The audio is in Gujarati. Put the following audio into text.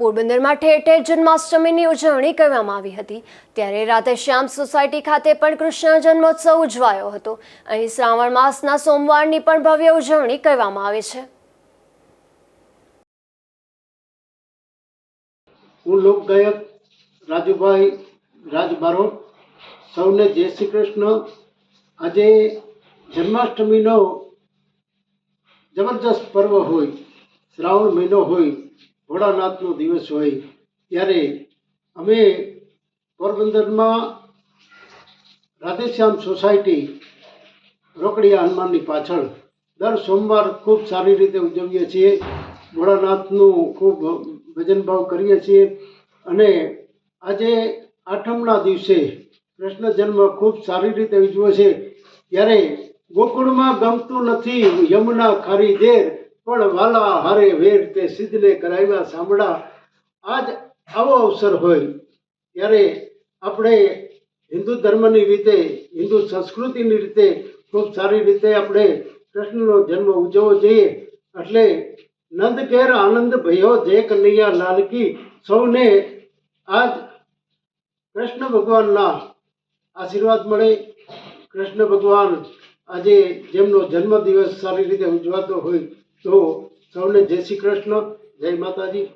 પોરબંદરમાં ઠેર ઠેર જન્માષ્ટમીની ઉજવણી કરવામાં આવી હતી. ત્યારે રાતે શ્યામ સોસાયટી ખાતે પણ કૃષ્ણ જન્મોત્સવ ઉજવાયો હતો. અહીં શ્રાવણ માસના સોમવારની પણ ભવ્ય ઉજવણી કરવામાં આવે છે. હું લોકગાયક રાજુભાઈ રાજબારોટ, સૌને જય શ્રી કૃષ્ણ. આજે જન્માષ્ટમીનો જબરજસ્ત પર્વ હોય, શ્રાવણ મહિનો હોય ભોળાનાથનો દિવસ હોય, ત્યારે અમે પોરબંદરમાં રાધેશ્યામ સોસાયટી રોકડિયા હનુમાનની પાછળ દર સોમવાર ખૂબ સારી રીતે ઉજવીએ છીએ. ભોળાનાથનું ખૂબ ભજન ભાવ કરીએ છીએ અને આજે આઠમના દિવસે કૃષ્ણ જન્મ ખૂબ સારી રીતે ઉજવે છે. ત્યારે ગોકુળમાં ગમતું નથી યમુના ખારી ઝેર પણ વાલા હારે વેર તે સિદ્ધને કરાવ્યા સાંભળા, આજ આવો અવસર હોય, ત્યારે આપણે હિન્દુ ધર્મની રીતે, હિન્દુ સંસ્કૃતિની રીતે ખૂબ સારી રીતે આપણે કૃષ્ણનો જન્મ ઉજવવો જોઈએ. એટલે નંદ કેર આનંદ ભયો જય કનૈયા લાલકી સૌને આજ કૃષ્ણ ભગવાનના આશીર્વાદ મળે. કૃષ્ણ ભગવાન આજે જેમનો જન્મદિવસ સારી રીતે ઉજવાતો હોય તો સૌને જય શ્રી કૃષ્ણ જય માતાજી.